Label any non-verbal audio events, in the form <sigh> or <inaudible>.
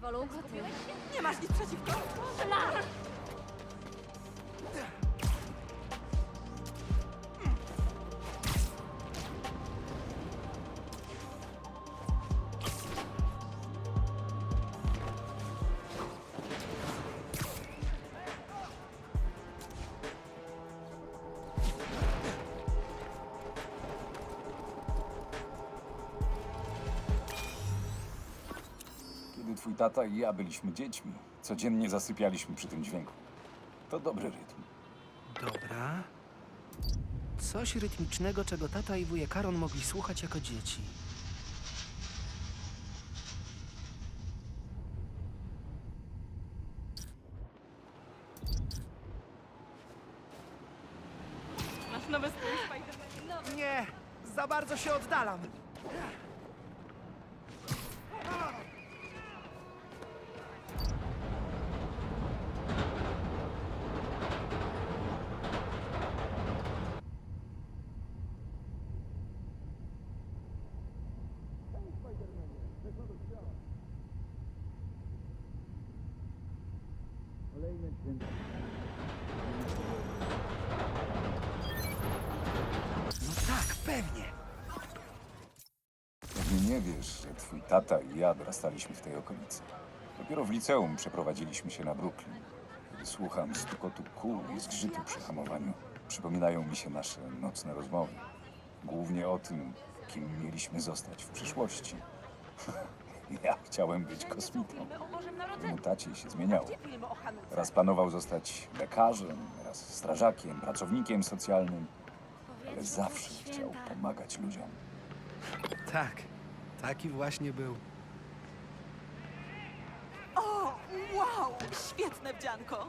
Koty. Nie masz nic przeciwko? Kiedy twój tata i ja byliśmy dziećmi, codziennie zasypialiśmy przy tym dźwięku. To dobry rytm. Dobra. Coś rytmicznego, czego tata i wujek Aaron mogli słuchać jako dzieci. Masz nowe strój? Nie! Za bardzo się oddalam! No tak, pewnie! Pewnie nie wiesz, że twój tata i ja dorastaliśmy w tej okolicy. Dopiero w liceum przeprowadziliśmy się na Brooklyn. Kiedy słucham stukotu kół i zgrzytu przy hamowaniu, przypominają mi się nasze nocne rozmowy. Głównie o tym, kim mieliśmy zostać w przyszłości. <laughs> <laughs> ja chciałem być kosmitą. Filmy o Bożym Temu Narodzeniu. tacie się zmieniało. Raz planował zostać lekarzem, raz strażakiem, pracownikiem socjalnym, ale zawsze chciał pomagać ludziom. Tak, taki właśnie był. O, wow! Świetne wdzianko!